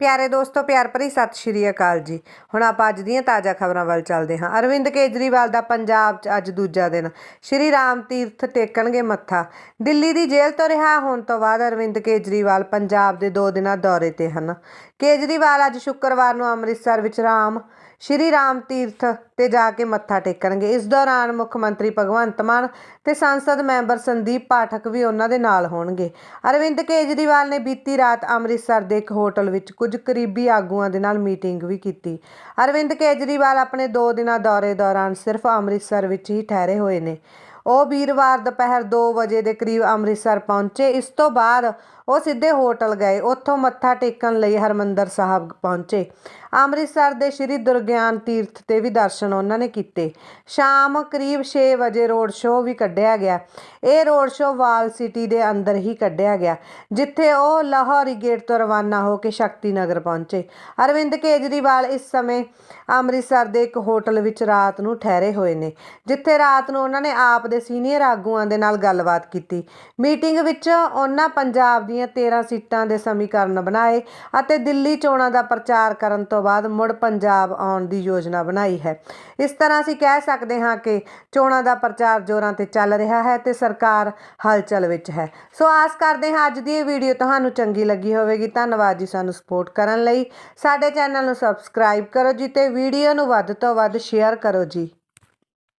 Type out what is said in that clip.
ਪਿਆਰੇ ਦੋਸਤੋ, ਪਿਆਰ ਭਰੀ ਸਤਿ ਸ਼੍ਰੀ ਅਕਾਲ ਜੀ। ਹੁਣ ਆਪਾਂ ਅੱਜ ਦੀਆਂ ਤਾਜ਼ਾ ਖਬਰਾਂ ਵੱਲ ਚੱਲਦੇ ਹਾਂ। ਅਰਵਿੰਦ ਕੇਜਰੀਵਾਲ ਦਾ ਪੰਜਾਬ 'ਚ ਅੱਜ ਦੂਜਾ ਦਿਨ। ਸ਼੍ਰੀ ਰਾਮ ਤੀਰਥ ਟੇਕਣਗੇ ਮੱਥਾ। ਦਿੱਲੀ ਦੀ ਜੇਲ੍ਹ ਤੋਂ ਰਿਹਾ ਹੋਣ ਤੋਂ ਬਾਅਦ ਅਰਵਿੰਦ ਕੇਜਰੀਵਾਲ ਪੰਜਾਬ ਦੇ ਦੋ ਦਿਨਾਂ ਦੌਰੇ ਤੇ ਹਨ। ਕੇਜਰੀਵਾਲ ਅੱਜ ਸ਼ੁੱਕਰਵਾਰ ਨੂੰ ਅੰਮ੍ਰਿਤਸਰ ਵਿੱਚ ਰਾਮ, ਸ਼੍ਰੀ ਰਾਮ ਤੀਰਥ ਤੇ ਜਾ ਕੇ ਮੱਥਾ ਟੇਕਣਗੇ। ਇਸ ਦੌਰਾਨ ਮੁੱਖ ਮੰਤਰੀ ਭਗਵੰਤ ਮਾਨ ਤੇ ਸੰਸਦ ਮੈਂਬਰ ਸੰਦੀਪ ਪਾਠਕ ਵੀ ਉਹਨਾਂ ਦੇ ਨਾਲ ਹੋਣਗੇ। ਅਰਵਿੰਦ ਕੇਜਰੀਵਾਲ ਨੇ ਬੀਤੀ ਰਾਤ ਅੰਮ੍ਰਿਤਸਰ ਦੇ ਇੱਕ ਹੋਟਲ ਵਿੱਚ ਕੁਝ ਕਰੀਬੀ ਆਗੂਆਂ ਦੇ ਨਾਲ ਮੀਟਿੰਗ ਵੀ ਕੀਤੀ। ਅਰਵਿੰਦ ਕੇਜਰੀਵਾਲ ਆਪਣੇ 2 ਦਿਨਾਂ ਦੌਰੇ ਦੌਰਾਨ ਸਿਰਫ ਅੰਮ੍ਰਿਤਸਰ ਵਿੱਚ ਹੀ ਠਹਿਰੇ ਹੋਏ ਨੇ। ਉਹ ਵੀਰਵਾਰ ਦੁਪਹਿਰ 2 ਵਜੇ ਦੇ ਕਰੀਬ ਅੰਮ੍ਰਿਤਸਰ ਪਹੁੰਚੇ। ਇਸ ਤੋਂ ਬਾਅਦ ਉਹ ਸਿੱਧੇ ਹੋਟਲ ਗਏ। ਉੱਥੋਂ ਮੱਥਾ ਟੇਕਣ ਲਈ ਹਰਮੰਦਰ ਸਾਹਿਬ ਪਹੁੰਚੇ। ਅੰਮ੍ਰਿਤਸਰ ਦੇ ਸ਼੍ਰੀ ਦੁਰਗਿਆਨ ਤੀਰਥ ਤੇ ਵੀ ਦਰਸ਼ਨ ਉਹਨਾਂ ਨੇ ਕੀਤੇ। ਸ਼ਾਮ ਕਰੀਬ 6 ਵਜੇ ਰੋਡ ਸ਼ੋਅ ਵੀ ਕੱਢਿਆ ਗਿਆ। ਇਹ ਰੋਡ ਸ਼ੋਅ ਵਾਲ ਸਿਟੀ ਦੇ ਅੰਦਰ ਹੀ ਕੱਢਿਆ ਗਿਆ, ਜਿੱਥੇ ਉਹ ਲਾਹੌਰੀ ਗੇਟ ਤੋਂ ਰਵਾਨਾ ਹੋ ਕੇ ਸ਼ਕਤੀ ਨਗਰ ਪਹੁੰਚੇ। ਅਰਵਿੰਦ ਕੇਜਰੀਵਾਲ ਇਸ ਸਮੇਂ ਅੰਮ੍ਰਿਤਸਰ ਦੇ ਇੱਕ ਹੋਟਲ ਵਿੱਚ ਰਾਤ ਨੂੰ ਠਹਿਰੇ ਹੋਏ ਨੇ, ਜਿੱਥੇ ਰਾਤ ਨੂੰ ਉਹਨਾਂ ਨੇ ਆਪ ਦੇ ਸੀਨੀਅਰ ਆਗੂਆਂ ਦੇ ਨਾਲ ਗੱਲਬਾਤ ਕੀਤੀ। ਮੀਟਿੰਗ ਵਿੱਚ ਉਹਨਾਂ ਪੰਜਾਬ ਦੀਆਂ 13 ਸੀਟਾਂ ਦੇ ਸਮੀਕਰਨ ਬਣਾਏ ਅਤੇ ਦਿੱਲੀ ਚੋਣਾਂ ਦਾ ਪ੍ਰਚਾਰ ਕਰਨ ਤੋਂ ਬਾਅਦ ਮੁੜ ਪੰਜਾਬ ਆਉਣ ਦੀ ਯੋਜਨਾ ਬਣਾਈ ਹੈ। ਇਸ ਤਰ੍ਹਾਂ ਅਸੀਂ ਕਹਿ ਸਕਦੇ ਹਾਂ ਕਿ ਚੋਣਾਂ ਦਾ ਪ੍ਰਚਾਰ ਜ਼ੋਰਾਂ ਤੇ ਚੱਲ ਰਿਹਾ ਹੈ ਤੇ ਸਰਕਾਰ ਹਲਚਲ ਵਿੱਚ ਹੈ। ਸੋ ਆਸ ਕਰਦੇ ਹਾਂ ਅੱਜ ਦੀ ਇਹ ਵੀਡੀਓ ਤੁਹਾਨੂੰ ਚੰਗੀ ਲੱਗੀ ਹੋਵੇਗੀ। ਧੰਨਵਾਦ ਜੀ ਸਾਨੂੰ ਸਪੋਰਟ ਕਰਨ ਲਈ। ਸਾਡੇ ਚੈਨਲ ਨੂੰ ਸਬਸਕ੍ਰਾਈਬ ਕਰੋ ਜੀ ਤੇ ਵੀਡੀਓ ਨੂੰ ਵੱਧ ਤੋਂ ਵੱਧ ਸ਼ੇਅਰ ਕਰੋ ਜੀ।